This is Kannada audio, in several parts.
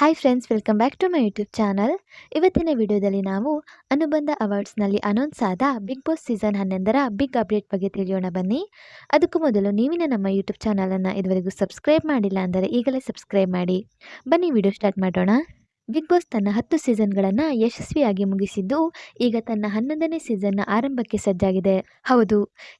Hi friends welcome back to my YouTube channel ಇವತ್ತಿನ ವಿಡಿಯೋದಲ್ಲಿ ನಾವು ಅನುಬಂಧ ಅವಾರ್ಡ್ಸ್ನಲ್ಲಿ ಅನೌನ್ಸ್ ಆದ ಬಿಗ್ ಬಾಸ್ ಸೀಸನ್ ಹನ್ನೊಂದರ ಬಿಗ್ ಅಪ್ಡೇಟ್ ಬಗ್ಗೆ ತಿಳಿಯೋಣ ಬನ್ನಿ. ಅದಕ್ಕೂ ಮೊದಲು ನೀವಿನ ನಮ್ಮ ಯೂಟ್ಯೂಬ್ ಚಾನಲನ್ನು ಇದುವರೆಗೂ ಸಬ್ಸ್ಕ್ರೈಬ್ ಮಾಡಿಲ್ಲ ಅಂದರೆ ಈಗಲೇ ಸಬ್ಸ್ಕ್ರೈಬ್ ಮಾಡಿ. ಬನ್ನಿ ವಿಡಿಯೋ ಸ್ಟಾರ್ಟ್ ಮಾಡೋಣ. ಬಿಗ್ ಬಾಸ್ ತನ್ನ ಹತ್ತು ಸೀಸನ್ಗಳನ್ನು ಯಶಸ್ವಿಯಾಗಿ ಮುಗಿಸಿದ್ದು, ಈಗ ತನ್ನ ಹನ್ನೊಂದನೇ ಸೀಸನ್ನ ಆರಂಭಕ್ಕೆ ಸಜ್ಜಾಗಿದೆ. ಹೌದು,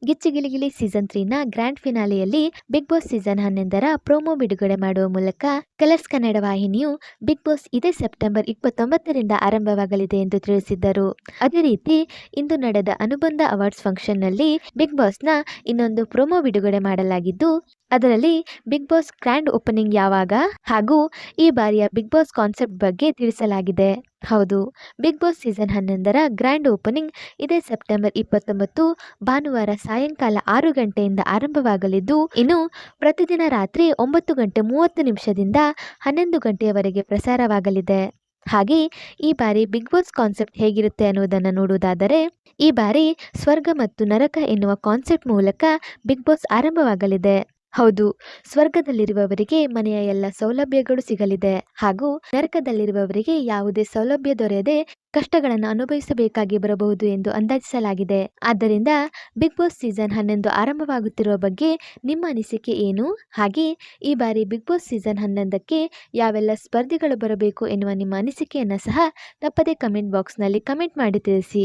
ಗಿಚ್ಚಿಗಿಲಿಗಿಲಿ ಸೀಸನ್ ತ್ರೀನ ಗ್ರ್ಯಾಂಡ್ ಫಿನಾಲೆಯಲ್ಲಿ ಬಿಗ್ ಬಾಸ್ ಸೀಸನ್ ಹನ್ನೊಂದರ ಪ್ರೋಮೋ ಬಿಡುಗಡೆ ಮಾಡುವ ಮೂಲಕ ಕಲರ್ಸ್ ಕನ್ನಡ ವಾಹಿನಿಯು ಬಿಗ್ ಬಾಸ್ ಇದೇ ಸೆಪ್ಟೆಂಬರ್ ಇಪ್ಪತ್ತೊಂಬತ್ತರಿಂದ ಆರಂಭವಾಗಲಿದೆ ಎಂದು ತಿಳಿಸಿದ್ದರು. ಅದೇ ರೀತಿ, ಇಂದು ನಡೆದ ಅನುಬಂಧ ಅವಾರ್ಡ್ಸ್ ಫಂಕ್ಷನ್ನಲ್ಲಿ ಬಿಗ್ ಬಾಸ್ನ ಇನ್ನೊಂದು ಪ್ರೋಮೋ ಬಿಡುಗಡೆ ಮಾಡಲಾಗಿದ್ದು, ಅದರಲ್ಲಿ ಬಿಗ್ ಬಾಸ್ ಗ್ರ್ಯಾಂಡ್ ಓಪನಿಂಗ್ ಯಾವಾಗ ಹಾಗೂ ಈ ಬಾರಿಯ ಬಿಗ್ ಬಾಸ್ ಕಾನ್ಸೆಪ್ಟ್ ಬಗ್ಗೆ ತಿಳಿಸಲಾಗಿದೆ. ಹೌದು, ಬಿಗ್ ಬಾಸ್ ಸೀಸನ್ ಹನ್ನೊಂದರ ಗ್ರ್ಯಾಂಡ್ ಓಪನಿಂಗ್ ಇದೇ ಸೆಪ್ಟೆಂಬರ್ ಇಪ್ಪತ್ತೊಂಬತ್ತು ಭಾನುವಾರ ಸಾಯಂಕಾಲ ಆರು ಗಂಟೆಯಿಂದ ಆರಂಭವಾಗಲಿದ್ದು, ಇನ್ನು ಪ್ರತಿದಿನ ರಾತ್ರಿ ಒಂಬತ್ತು ಗಂಟೆ ಮೂವತ್ತು ನಿಮಿಷದಿಂದ ಹನ್ನೊಂದು ಗಂಟೆಯವರೆಗೆ ಪ್ರಸಾರವಾಗಲಿದೆ. ಹಾಗೆ, ಈ ಬಾರಿ ಬಿಗ್ ಬಾಸ್ ಕಾನ್ಸೆಪ್ಟ್ ಹೇಗಿರುತ್ತೆ ಅನ್ನುವುದನ್ನು ನೋಡುವುದಾದರೆ, ಈ ಬಾರಿ ಸ್ವರ್ಗ ಮತ್ತು ನರಕ ಎನ್ನುವ ಕಾನ್ಸೆಪ್ಟ್ ಮೂಲಕ ಬಿಗ್ ಬಾಸ್ ಆರಂಭವಾಗಲಿದೆ. ಹೌದು, ಸ್ವರ್ಗದಲ್ಲಿರುವವರಿಗೆ ಮನೆಯ ಎಲ್ಲ ಸೌಲಭ್ಯಗಳು ಸಿಗಲಿದೆ ಹಾಗೂ ನರಕದಲ್ಲಿರುವವರಿಗೆ ಯಾವುದೇ ಸೌಲಭ್ಯ ದೊರೆಯದೆ ಕಷ್ಟಗಳನ್ನು ಅನುಭವಿಸಬೇಕಾಗಿ ಬರಬಹುದು ಎಂದು ಅಂದಾಜಿಸಲಾಗಿದೆ. ಆದ್ದರಿಂದ ಬಿಗ್ ಬಾಸ್ ಸೀಸನ್ ಹನ್ನೊಂದು ಆರಂಭವಾಗುತ್ತಿರುವ ಬಗ್ಗೆ ನಿಮ್ಮ ಅನಿಸಿಕೆ ಏನು? ಹಾಗೆ, ಈ ಬಾರಿ ಬಿಗ್ ಬಾಸ್ ಸೀಸನ್ ಹನ್ನೊಂದಕ್ಕೆ ಯಾವೆಲ್ಲ ಸ್ಪರ್ಧಿಗಳು ಬರಬೇಕು ಎನ್ನುವ ನಿಮ್ಮ ಅನಿಸಿಕೆಯನ್ನು ಸಹ ತಪ್ಪದೇ ಕಮೆಂಟ್ ಬಾಕ್ಸ್ನಲ್ಲಿ ಕಮೆಂಟ್ ಮಾಡಿ ತಿಳಿಸಿ.